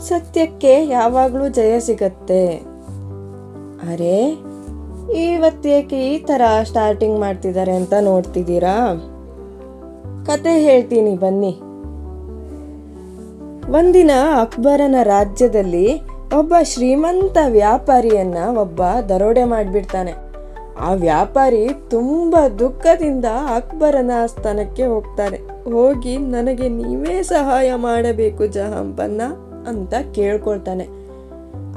ಸತ್ಯಕ್ಕೆ ಯಾವಾಗಲೂ ಜಯ ಸಿಗತ್ತೆ. ಅರೆ ಇವತ್ತೇಕೆ ಈ ಥರ ಸ್ಟಾರ್ಟಿಂಗ್ ಮಾಡ್ತಿದ್ದಾರೆ ಅಂತ ನೋಡ್ತಿದ್ದೀರಾ? ಕತೆ ಹೇಳ್ತೀನಿ, ಬನ್ನಿ. ಒಂದಿನ ಅಕ್ಬರನ ರಾಜ್ಯದಲ್ಲಿ ಒಬ್ಬ ಶ್ರೀಮಂತ ವ್ಯಾಪಾರಿಯನ್ನ ಒಬ್ಬ ದರೋಡೆ ಮಾಡಿಬಿಡ್ತಾನೆ. ಆ ವ್ಯಾಪಾರಿ ತುಂಬ ದುಃಖದಿಂದ ಅಕ್ಬರನ ಆಸ್ಥಾನಕ್ಕೆ ಹೋಗ್ತಾರೆ ಹೋಗಿ ನನಗೆ ನೀವೇ ಸಹಾಯ ಮಾಡಬೇಕು ಜಹಾಂಬನ್ನ ಅಂತ ಕೇಳ್ಕೊಳ್ತಾನೆ.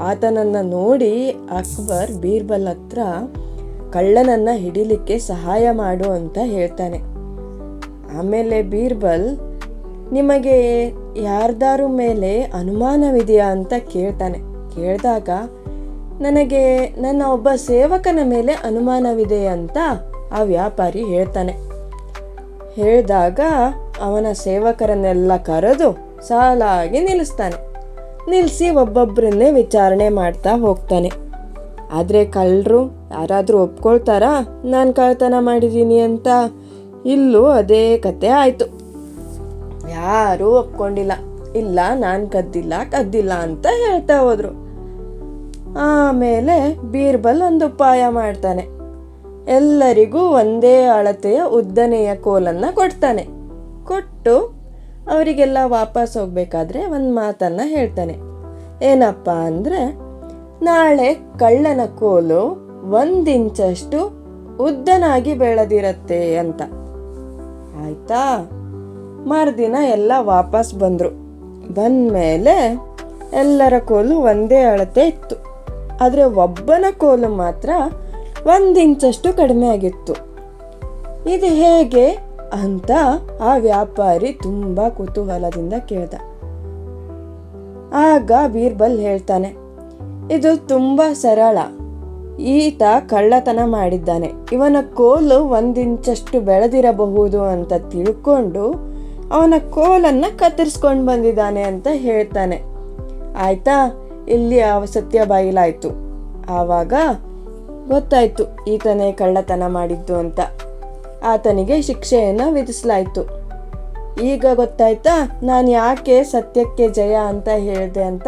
ಆತನನ್ನ ನೋಡಿ ಅಕ್ಬರ್ ಬೀರ್ಬಲ್ ಹತ್ರ ಕಳ್ಳನನ್ನ ಹಿಡಿಲಿಕ್ಕೆ ಸಹಾಯ ಮಾಡು ಅಂತ ಹೇಳ್ತಾನೆ. ಆಮೇಲೆ ಬೀರ್ಬಲ್, ನಿಮಗೆ ಯಾರ್ದಾರು ಮೇಲೆ ಅನುಮಾನವಿದೆಯಾ? ಅಂತ ಕೇಳ್ತಾನೆ. ಕೇಳಿದಾಗ ನನಗೆ ನನ್ನ ಒಬ್ಬ ಸೇವಕನ ಮೇಲೆ ಅನುಮಾನವಿದೆ ಅಂತ ಆ ವ್ಯಾಪಾರಿ ಹೇಳ್ತಾನೆ. ಹೇಳಿದಾಗ ಅವನ ಸೇವಕರನ್ನೆಲ್ಲ ಕರೆದು ಸಾಲಾಗಿ ನಿಲ್ಲಿಸ್ತಾನೆ. ನಿಲ್ಲಿಸಿ ಒಬ್ಬೊಬ್ಬರನ್ನೇ ವಿಚಾರಣೆ ಮಾಡ್ತಾ ಹೋಗ್ತಾನೆ. ಆದರೆ ಕಳ್ಳರು ಯಾರಾದರೂ ಒಪ್ಕೊಳ್ತಾರಾ? ನಾನು ಕಳ್ತನ ಮಾಡಿದ್ದೀನಿ ಅಂತ ಇಲ್ಲೂ ಅದೇ ಕತೆ ಆಯಿತು. ಯಾರೂ ಒಪ್ಕೊಂಡಿಲ್ಲ. ಇಲ್ಲ, ನಾನು ಕದ್ದಿಲ್ಲ ಕದ್ದಿಲ್ಲ ಅಂತ ಹೇಳ್ತಾ ಹೋದ್ರು. ಆಮೇಲೆ ಬೀರ್ಬಲ್ ಒಂದು ಉಪಾಯ ಮಾಡ್ತಾನೆ. ಎಲ್ಲರಿಗೂ ಒಂದೇ ಅಳತೆಯ ಉದ್ದನೆಯ ಕೋಲನ್ನ ಕೊಡ್ತಾನೆ. ಕೊಟ್ಟು ಅವರಿಗೆಲ್ಲ ವಾಪಸ್ ಹೋಗ್ಬೇಕಾದ್ರೆ ಒಂದು ಮಾತನ್ನ ಹೇಳ್ತಾನೆ. ಏನಪ್ಪ ಅಂದರೆ, ನಾಳೆ ಕಳ್ಳನ ಕೋಲು ಒಂದಿಂಚಷ್ಟು ಉದ್ದನಾಗಿ ಬೆಳೆದಿರತ್ತೆ ಅಂತ. ಆಯ್ತಾ? ಮರುದಿನ ಎಲ್ಲ ವಾಪಸ್ ಬಂದರು. ಬಂದಮೇಲೆ ಎಲ್ಲರ ಕೋಲು ಒಂದೇ ಅಳತೆ ಇತ್ತು. ಆದರೆ ಒಬ್ಬನ ಕೋಲು ಮಾತ್ರ ಒಂದು ಇಂಚಷ್ಟು ಕಡಿಮೆ ಆಗಿತ್ತು. ಇದು ಹೇಗೆ ಅಂತ ಆ ವ್ಯಾಪಾರಿ ತುಂಬ ಕುತೂಹಲದಿಂದ ಕೇಳ್ದ. ಆಗ ಬೀರ್ಬಲ್ ಹೇಳ್ತಾನೆ, ಇದು ತುಂಬ ಸರಳ. ಈತ ಕಳ್ಳತನ ಮಾಡಿದ್ದಾನೆ. ಇವನ ಕೋಲು ಒಂದಿಂಚಷ್ಟು ಬೆಳೆದಿರಬಹುದು ಅಂತ ತಿಳ್ಕೊಂಡು ಅವನ ಕೋಲನ್ನ ಕತ್ತರಿಸ್ಕೊಂಡು ಬಂದಿದ್ದಾನೆ ಅಂತ ಹೇಳ್ತಾನೆ. ಆಯ್ತಾ? ಇಲ್ಲಿ ಆ ಸತ್ಯ ಬಯಲಾಯಿತು. ಆವಾಗ ಗೊತ್ತಾಯ್ತು, ಈತನೇ ಕಳ್ಳತನ ಮಾಡಿದ್ದು ಅಂತ. ಆತನಿಗೆ ಶಿಕ್ಷೆಯನ್ನು ವಿಧಿಸಲಾಯಿತು. ಈಗ ಗೊತ್ತಾಯ್ತಾ, ನಾನು ಯಾಕೆ ಸತ್ಯಕ್ಕೆ ಜಯ ಅಂತ ಹೇಳಿದೆ ಅಂತ?